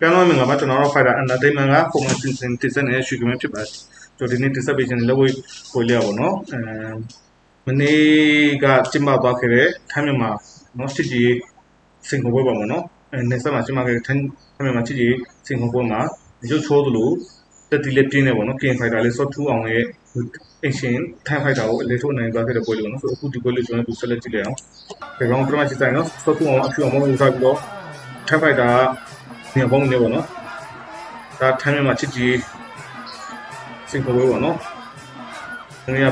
ပြန်လို့မင်္ဂလာပါကျွန်တော်တို့ Fighter Entertainment ကပုံမှန်စီစဉ်တင်ဆက်နေတဲ့ရွှေကမင်းဖြစ်ပါတယ်ကျွန်တော်ဒီနေ့တင်ဆက်ပေးခြင်းလက်ဝဲကိုလျောက်ပါတော့အဲမနေ့ကကျင်းပသွားခဲ့တဲ့ထိုင်းမြန်မာနော်စစ်ကြီးစင်ကာပူပွဲပါမနော်အဲနေဆက်မှာကျင်းပခဲ့တဲ့ထိုင်းမြန်မာစစ်ကြီးစင်ကာပူပွဲမှာရုပ်ချိုးသလိုတက်တီလေးပြင်းနေပေါ့နော် King Fighter လေး shot 2အောင်ရဲ့အရှင်ထိုင်း Fighter ကိုအလေးထုတ်နိုင်သွားခဲ့တဲ့ပွဲလေးပေါ့နော်ဆိုအခုဒီပွဲလေးကျွန်တော်တို့ဆက်လက်ကြည့်လိုက်အောင်ဒီကောင်ပထမစစ်ဆိုင်နော် shot 2အောင်အဖြူအောင်မဟုတ်ဘူးဆိုတော့ထိုင်း Fighter နေရာပေါင်းနေပေါ့နော်ဒါထိုင်းမြန်မာချစ်ကြီးစင်ကာပူပေါ့နော်ငါ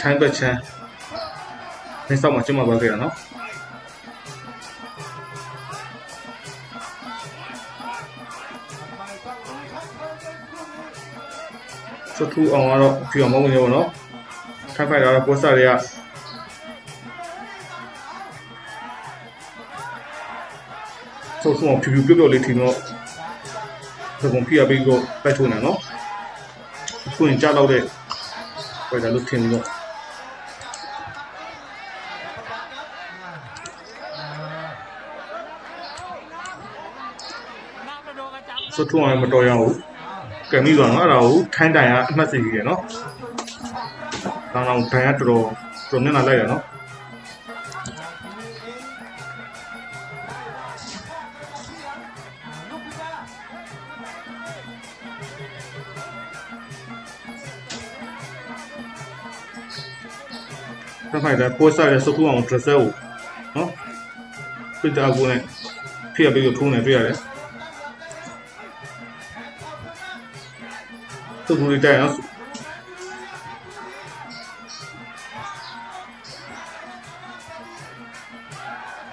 ထိုင်းဘက်ချမ်းနေစောက်မှာကျမပါခဲ့ရနော်စထူအောင်ကတော့ဖြူအောင်မဝင်ရပေါ့နော်ထိုင်းဖိုက်တာတော့ပိုစတာတွေက ဆိုဆိုဖြူဖြူပြုတ်ပြုတ်လေးထင်တော့ဒီကောင်ပြရပြီးတော့ပိုက်ထုံနေနော်ခုရင်ကြားတော့တဲ့ပိုက်တာလို့ထင်ပြီးတော့စွတ်ထုံအောင်မတော်ရဘူးကံပြီးတော့နော်အဲ့ဒါကိုထိုင်းတိုင်ကအမှတ်စီကြီးရယ်နော်တောင်းတောင်းတိုင်ကတော်တော်တော်မျက်နှာလိုက်ရနော် ဆက်ဖိုက်တာပိုးစားရစွတ်ထုံအောင်ဒရက်ဆဲကိုနော်ပြတာကိုနဲ့ဖိရပြီးတော့ထုံးနေတွေ့ရတယ်သူ့ဘူရီတိုက်အောင်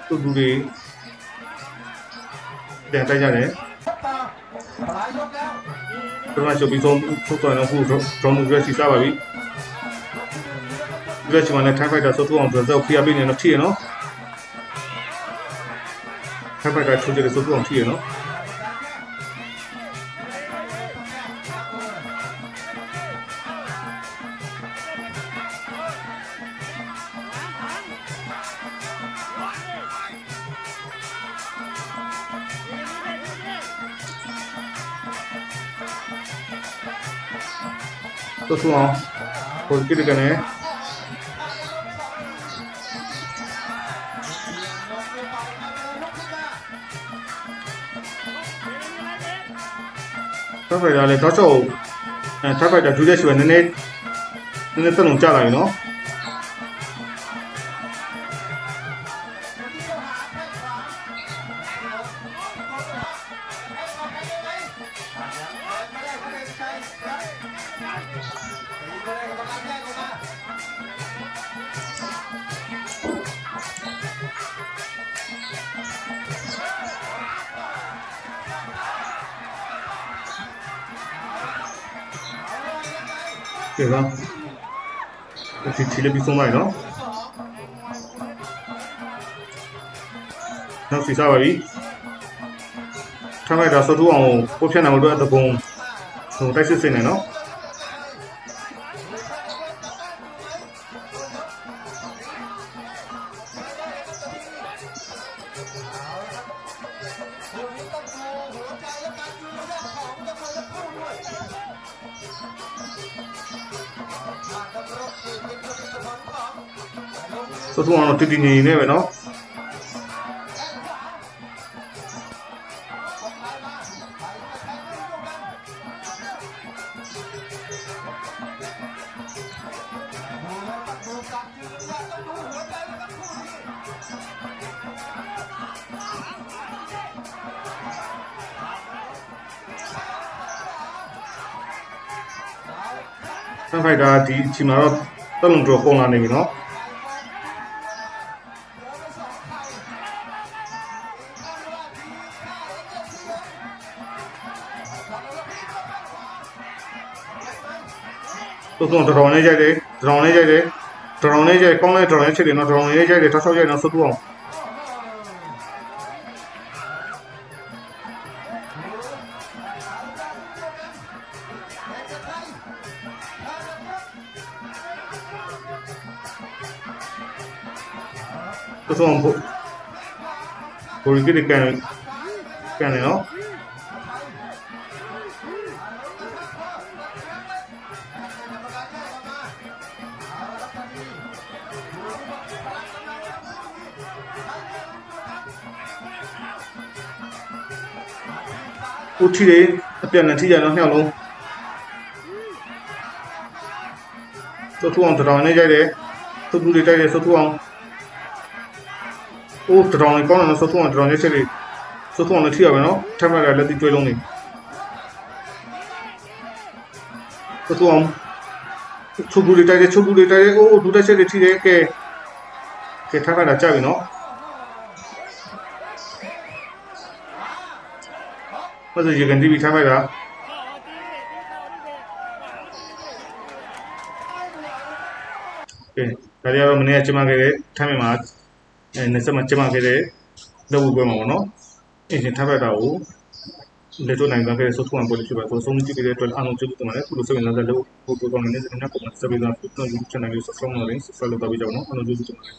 သူ့ဘူရီပြန်တိုက်ကြတယ်ပထမချုပ်ပြီးဆုံးထုတ်သွားတော့ခုဒရုန်းရက်စီစားပါပြီ US မှာလည်း Thai Fighter ဆိုသူ့အောင် Brazil ဖိအားပေးနေတော့ထိရနော် Thai Fighter ထိုးကြတယ်ဆိုသူ့အောင်ထိရနော်ตัวสูงอ๋อคนกินกันเนี่ย ဆက်ဖိုက်တာဒူးရက်ရှိပဲနည်းနည်းနည်းနည်းတက်လုံးကြလာပြီနော် ပြေပါဒီချီလေးပြီးဆုံးလိုက်နော်နောက်စီစားပါပြီထားလိုက်တာစောတူအောင်ပို့ဖြတ်နိုင်လို့အတွက်တပုံဟိုတိုက်စစ်စင်နေနော် စိုးစိုးအောင်တော့တည်တည်ငြိမ်ငြိမ်နဲ့ပဲနော်ဆန်ဖိုက်တာဒီအချိန်မှာတော့တက်လုံတော့ပုံလာနေပြီနော် သုံးသုံးတော်တော်လေးရိုက်တယ်တော်တော်လေးရိုက်တယ်တော်တော်လေးရိုက်ကောင်းလေးတော်တော်လေးချစ်တယ်နော်တော်တော်လေးရိုက်တယ်တောက်လျှောက်ရိုက်နော်သုတ်သူအောင်သုံးဖို့ကိုရီကကန်ကန်နော် ဦးထီလေးအပြန်နဲ့ထိကြတော့နှစ်ယောက်လုံးသုတ်ထူအောင်တောင်နေကြတယ်သုတ်ထူလေးတိုက်တယ်သုတ်ထူအောင်အိုးတောင်လေးကောင်းတယ်နော်သုတ်ထူအောင်တောင်လေးချက်လေးသုတ်ထူအောင်လည်းထိရပါနော်ထပ်မှလည်းလက်တိကျွေးလုံးနေသုတ်ထူအောင်ချုပ်ဘူးလေးတိုက်တယ်ချုပ်ဘူးလေးတိုက်တယ်အိုးဒူတက်ချက်လေးထိတယ်ကဲကဲထပ်မှလည်းကြာပြီနော် မဆိုရေကန်တီးပြီးထားလိုက်တာကဲဒါကြတော့မနေ့ကကျမခဲ့တဲ့ထိုင်းမြန်မာအဲနေစမကျမခဲ့တဲ့လောက်ဘူးပွဲမှာပေါ့နော်အင်းထားလိုက်တာကိုလက်တော့နိုင်ခဲ့တဲ့ software ပေါ်လို့ဖြစ်ပါတော့ဆုံးဖြတ်တဲ့အတွက်အားလုံးကျေးဇူးတင်ပါတယ်ခုလိုစိတ်ဝင်စားတဲ့လို့ပို့ပေါ်ကောင်းနေတဲ့စနေကပုံမှန်စပီးကဖုန်း YouTube channel ကို subscribe လုပ်နေ subscribe လုပ်ပါကြအောင်နော်အားလုံးကျေးဇူးတင်ပါတယ်